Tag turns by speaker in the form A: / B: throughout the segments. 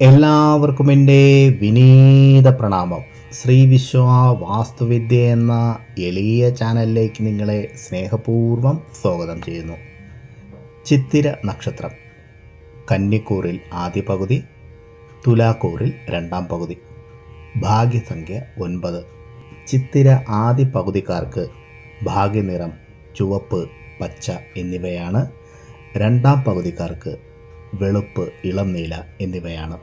A: എല്ലാവർക്കും എന്റെ വിനീത പ്രണാമം. ശ്രീ വിശ്വ വാസ്തുവിദ്യ എന്ന എളിയ ചാനലിലേക്ക് നിങ്ങളെ സ്നേഹപൂർവം സ്വാഗതം ചെയ്യുന്നു. ചിത്തിര നക്ഷത്രം കന്നിക്കൂറിൽ ആദ്യ പകുതി തുലാക്കൂറിൽ രണ്ടാം പകുതി. ഭാഗ്യസംഖ്യ ഒൻപത്. ചിത്തിര ആദ്യ പകുതിക്കാർക്ക് ഭാഗ്യനിറം ചുവപ്പ് പച്ച എന്നിവയാണ് രണ്ടാം പകുതിക്കാർക്ക് വെളുപ്പ് ഇളം നീല എന്നിവയാണ്.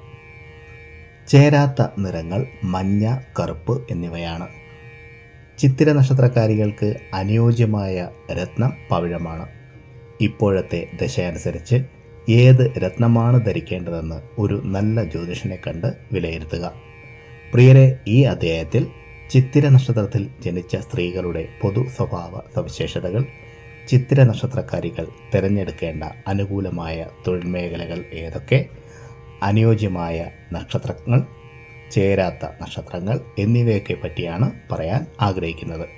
A: ചേരാത്ത നിറങ്ങൾ മഞ്ഞ കറുപ്പ് എന്നിവയാണ്. ചിത്തിര നക്ഷത്രക്കാരികൾക്ക് അനുയോജ്യമായ രത്നം പവിഴമാണ്. ഇപ്പോഴത്തെ ദശയനുസരിച്ച് ഏത് രത്നമാണ് ധരിക്കേണ്ടതെന്ന് ഒരു നല്ല ജ്യോതിഷനെ കണ്ട് വിലയിരുത്തുക. പ്രിയരെ ഈ അധ്യായത്തിൽ ചിത്തിര നക്ഷത്രത്തിൽ ജനിച്ച സ്ത്രീകളുടെ പൊതു സ്വഭാവ സവിശേഷതകൾ ചിത്തിര നക്ഷത്രക്കാരികൾ തിരഞ്ഞെടുക്കേണ്ട അനുകൂലമായ തൊഴിൽ മേഖലകൾ ഏതൊക്കെ? അനുയോജ്യമായ നക്ഷത്രങ്ങൾ ചേരാത്ത നക്ഷത്രങ്ങൾ എന്നിവയൊക്കെ പറ്റിയാണ് പറയാൻ ആഗ്രഹിക്കുന്നത്.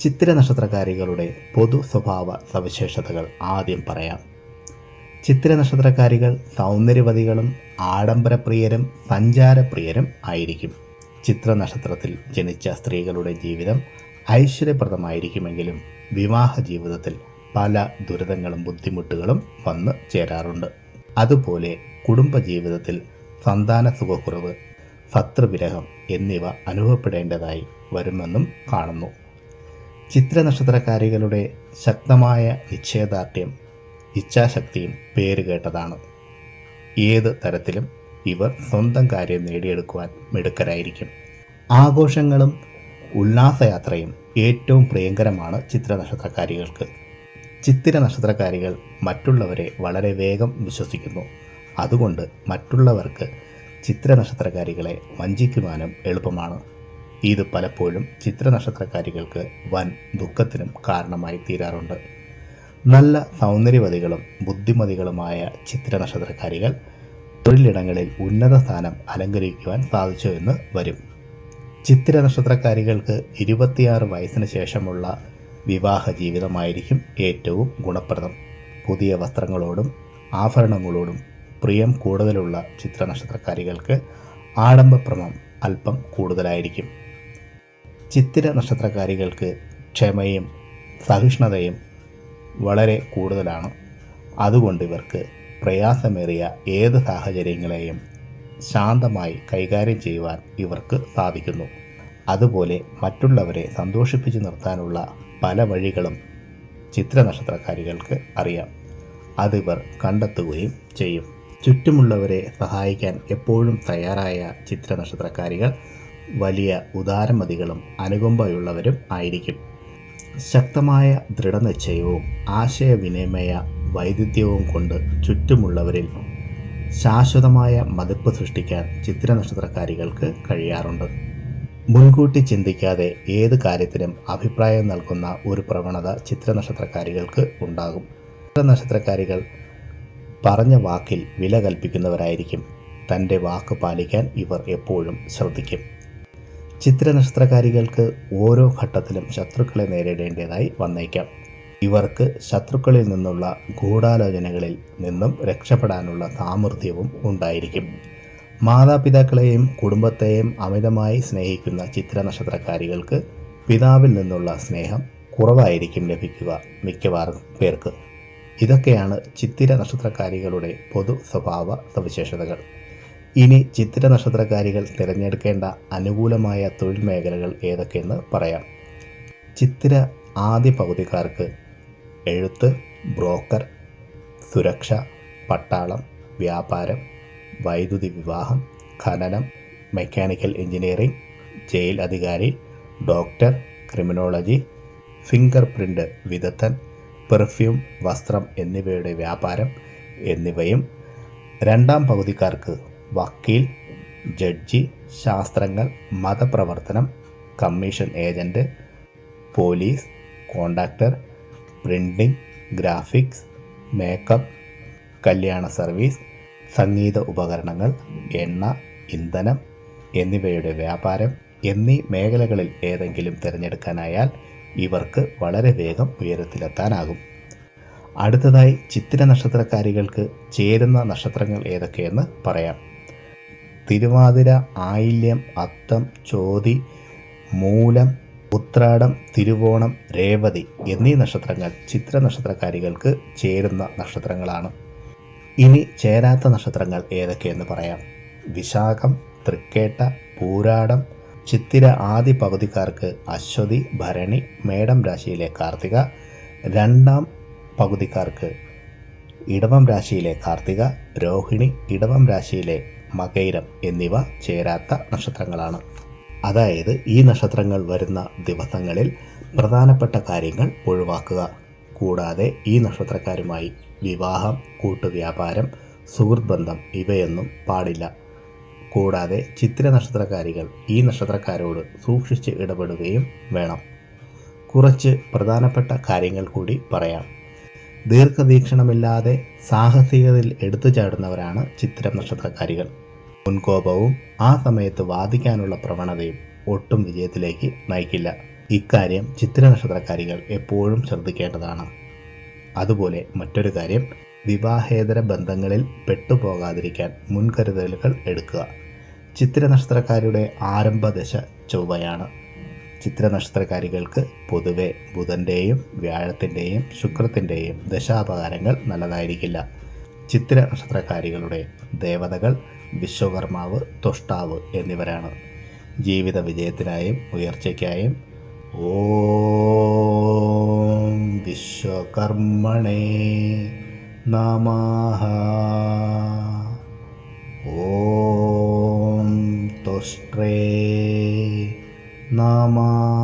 A: ചിത്ര നക്ഷത്രക്കാരികളുടെ പൊതു സ്വഭാവ സവിശേഷതകൾ ആദ്യം പറയാം. ചിത്ര നക്ഷത്രക്കാരികൾ സൗന്ദര്യവതികളും ആഡംബരപ്രിയരും സഞ്ചാരപ്രിയരും ആയിരിക്കും. ചിത്ര നക്ഷത്രത്തിൽ ജനിച്ച സ്ത്രീകളുടെ ജീവിതം ഐശ്വര്യപ്രദമായിരിക്കുമെങ്കിലും വിവാഹ ജീവിതത്തിൽ പല ദുരിതങ്ങളും ബുദ്ധിമുട്ടുകളും വന്ന് ചേരാറുണ്ട്. അതുപോലെ കുടുംബജീവിതത്തിൽ സന്താന സുഖക്കുറവ് ഭത്രവിരഹം എന്നിവ അനുഭവപ്പെടേണ്ടതായി വരുമെന്നും കാണുന്നു. ചിത്ര നക്ഷത്രക്കാരികളുടെ ശക്തമായ നിശ്ചയദാർഢ്യം ഇച്ഛാശക്തിയും പേരുകേട്ടതാണ്. ഏത് തരത്തിലും ഇവർ സ്വന്തം കാര്യം നേടിയെടുക്കുവാൻ മിടുക്കരായിരിക്കും. ആഘോഷങ്ങളും ഉല്ലാസയാത്രയും ഏറ്റവും പ്രിയങ്കരമാണ് ചിത്ര നക്ഷത്രക്കാരികൾക്ക് ചിത്തിര നക്ഷത്രക്കാരികൾ മറ്റുള്ളവരെ വളരെ വേഗം വിശ്വസിക്കുന്നു. അതുകൊണ്ട് മറ്റുള്ളവർക്ക് ചിത്ര നക്ഷത്രക്കാരികളെ വഞ്ചിക്കുവാനും എളുപ്പമാണ്. ഇത് പലപ്പോഴും ചിത്ര നക്ഷത്രക്കാരികൾക്ക് വൻ ദുഃഖത്തിനും കാരണമായി തീരാറുണ്ട്. നല്ല സൗന്ദര്യവതികളും ബുദ്ധിമതികളുമായ ചിത്ര നക്ഷത്രക്കാരികൾ തൊഴിലിടങ്ങളിൽ ഉന്നത സ്ഥാനം അലങ്കരിക്കുവാൻ സാധിച്ചു എന്ന് വരും. ചിത്തിര നക്ഷത്രക്കാരികൾക്ക് ഇരുപത്തിയാറ് വയസ്സിന് ശേഷമുള്ള വിവാഹ ജീവിതമായിരിക്കും ഏറ്റവും ഗുണപ്രദം. പുതിയ വസ്ത്രങ്ങളോടും ആഭരണങ്ങളോടും പ്രിയം കൂടുതലുള്ള ചിത്ര നക്ഷത്രക്കാരികൾക്ക് ആഡംബപ്രമം അല്പം കൂടുതലായിരിക്കും. ചിത്തിര നക്ഷത്രക്കാരികൾക്ക് ക്ഷമയും സഹിഷ്ണുതയും വളരെ കൂടുതലാണ്. അതുകൊണ്ട് ഇവർക്ക് പ്രയാസമേറിയ ഏത് സാഹചര്യങ്ങളെയും ശാന്തമായി കൈകാര്യം ചെയ്യുവാൻ ഇവർക്ക് സാധിക്കുന്നു. അതുപോലെ മറ്റുള്ളവരെ സന്തോഷിപ്പിച്ചു നിർത്താനുള്ള പല വഴികളും ചിത്ര നക്ഷത്രക്കാരികൾക്ക് അറിയാം അതിവർ കണ്ടെത്തുകയും ചെയ്യും. ചുറ്റുമുള്ളവരെ സഹായിക്കാൻ എപ്പോഴും തയ്യാറായ ചിത്ര നക്ഷത്രക്കാരികൾ വലിയ ഉദാരമതികളും അനുകമ്പയുള്ളവരും ആയിരിക്കും. ശക്തമായ ദൃഢനിശ്ചയവും ആശയവിനിമയ വൈദഗ്ധ്യവും കൊണ്ട് ചുറ്റുമുള്ളവരിൽ ശാശ്വതമായ മതിപ്പ് സൃഷ്ടിക്കാൻ ചിത്ര നക്ഷത്രക്കാരികൾക്ക് കഴിയാറുണ്ട്. മുൻകൂട്ടി ചിന്തിക്കാതെ ഏത് കാര്യത്തിനും അഭിപ്രായം നൽകുന്ന ഒരു പ്രവണത ചിത്ര നക്ഷത്രക്കാരികൾക്ക് ഉണ്ടാകും. ചിത്ര നക്ഷത്രക്കാരികൾ പറഞ്ഞ വാക്കിൽ വില കൽപ്പിക്കുന്നവരായിരിക്കും. തന്റെ വാക്ക് പാലിക്കാൻ ഇവർ എപ്പോഴും ശ്രദ്ധിക്കും. ചിത്ര നക്ഷത്രക്കാരികൾക്ക് ഓരോ ഘട്ടത്തിലും ശത്രുക്കളെ നേരിടേണ്ടതായി വന്നേക്കാം. ഇവർക്ക് ശത്രുക്കളിൽ നിന്നുള്ള ഗൂഢാലോചനകളിൽ നിന്നും രക്ഷപ്പെടാനുള്ള സാമർഥ്യവും ഉണ്ടായിരിക്കും. മാതാപിതാക്കളെയും കുടുംബത്തെയും അമിതമായി സ്നേഹിക്കുന്ന ചിത്ര നക്ഷത്രക്കാരികൾക്ക് പിതാവിൽ നിന്നുള്ള സ്നേഹം കുറവായിരിക്കും ലഭിക്കുക മിക്കവാറും പേർക്ക്. ഇതൊക്കെയാണ് ചിത്തിര നക്ഷത്രക്കാരികളുടെ പൊതു സ്വഭാവ സവിശേഷതകൾ. ഇനി ചിത്തിര നക്ഷത്രക്കാരികൾ തിരഞ്ഞെടുക്കേണ്ട അനുകൂലമായ തൊഴിൽ മേഖലകൾ ഏതൊക്കെയെന്ന് പറയാം. ചിത്തിര ആദ്യ പകുതിക്കാർക്ക് എഴുത്ത് ബ്രോക്കർ സുരക്ഷ പട്ടാളം വ്യാപാരം വൈദ്യുതി വിവാഹം ഖനനം മെക്കാനിക്കൽ എഞ്ചിനീയറിംഗ് ജയിൽ അധികാരി ഡോക്ടർ ക്രിമിനോളജി ഫിംഗർ പ്രിന്റ് വിദഗ്ധൻ പെർഫ്യൂം വസ്ത്രം എന്നിവയുടെ വ്യാപാരം എന്നിവയും രണ്ടാം പകുതിക്കാർക്ക് വക്കീൽ ജഡ്ജി ശാസ്ത്രങ്ങൾ മതപ്രവർത്തനം commission agent police contractor printing graphics makeup കല്യാണ സർവീസ് സംഗീത ഉപകരണങ്ങൾ എണ്ണ ഇന്ധനം എന്നിവയുടെ വ്യാപാരം എന്നീ മേഖലകളിൽ ഏതെങ്കിലും തിരഞ്ഞെടുക്കാനായാൽ ഇവർക്ക് വളരെ വേഗം ഉയരത്തിലെത്താനാകും. അടുത്തതായി ചിത്തിര നക്ഷത്രക്കാരികൾക്ക് ചേരുന്ന നക്ഷത്രങ്ങൾ ഏതൊക്കെയെന്ന് പറയാം. തിരുവാതിര ആയില്യം അത്തം ചോതി മൂലം ഉത്രാടം തിരുവോണം രേവതി എന്നീ നക്ഷത്രങ്ങൾ ചിത്ര നക്ഷത്രക്കാരികൾക്ക് ചേരുന്ന നക്ഷത്രങ്ങളാണ്. ഇനി ചേരാത്ത നക്ഷത്രങ്ങൾ ഏതൊക്കെയെന്ന് പറയാം. വിശാഖം തൃക്കേട്ട പൂരാടം ചിത്തിര ആദ്യ പകുതിക്കാർക്ക് അശ്വതി ഭരണി മേടം രാശിയിലെ കാർത്തിക രണ്ടാം പകുതിക്കാർക്ക് ഇടവം രാശിയിലെ കാർത്തിക രോഹിണി ഇടവം രാശിയിലെ മകൈരം എന്നിവ ചേരാത്ത നക്ഷത്രങ്ങളാണ്. അതായത് ഈ നക്ഷത്രങ്ങൾ വരുന്ന ദിവസങ്ങളിൽ പ്രധാനപ്പെട്ട കാര്യങ്ങൾ ഒഴിവാക്കുക. കൂടാതെ ഈ നക്ഷത്രക്കാരുമായി വിവാഹം കൂട്ടുവ്യാപാരം സുഹൃത്ത് ബന്ധം ഇവയൊന്നും പാടില്ല. കൂടാതെ ചിത്ര നക്ഷത്രക്കാരികൾ ഈ നക്ഷത്രക്കാരോട് സൂക്ഷിച്ച് ഇടപെടുകയും വേണം. കുറച്ച് പ്രധാനപ്പെട്ട കാര്യങ്ങൾ കൂടി പറയാം. ദീർഘവീക്ഷണമില്ലാതെ സാഹസികതയിൽ എടുത്തു ചാടുന്നവരാണ് ചിത്രം നക്ഷത്രക്കാരികൾ. മുൻകോപവും ആ സമയത്ത് വാദിക്കാനുള്ള പ്രവണതയും ഒട്ടും വിജയത്തിലേക്ക് നയിക്കില്ല. ഇക്കാര്യം ചിത്ര നക്ഷത്രക്കാരികൾ എപ്പോഴും ശ്രദ്ധിക്കേണ്ടതാണ്. അതുപോലെ മറ്റൊരു കാര്യം വിവാഹേതര ബന്ധങ്ങളിൽ പെട്ടുപോകാതിരിക്കാൻ മുൻകരുതലുകൾ എടുക്കുക. ചിത്ര നക്ഷത്രക്കാരുടെ ആരംഭദശ ചൊവ്വയാണ്. ചിത്ര നക്ഷത്രക്കാരികൾക്ക് പൊതുവെ ബുധന്റെയും വ്യാഴത്തിന്റെയും ശുക്രത്തിന്റെയും ദശാപകാരങ്ങൾ നല്ലതായിരിക്കില്ല. ചിത്ര നക്ഷത്രക്കാരികളുടെ ദേവതകൾ വിശ്വകർമാവ് തൊഷ്ടാവ് എന്നിവരാണ്. ജീവിത വിജയത്തിനായും ഉയർച്ചയ്ക്കായും. ഓം വിശ്വകർമ്മണേ നമഃ. ഓം തൊഷ്ട്രേ നമഃ.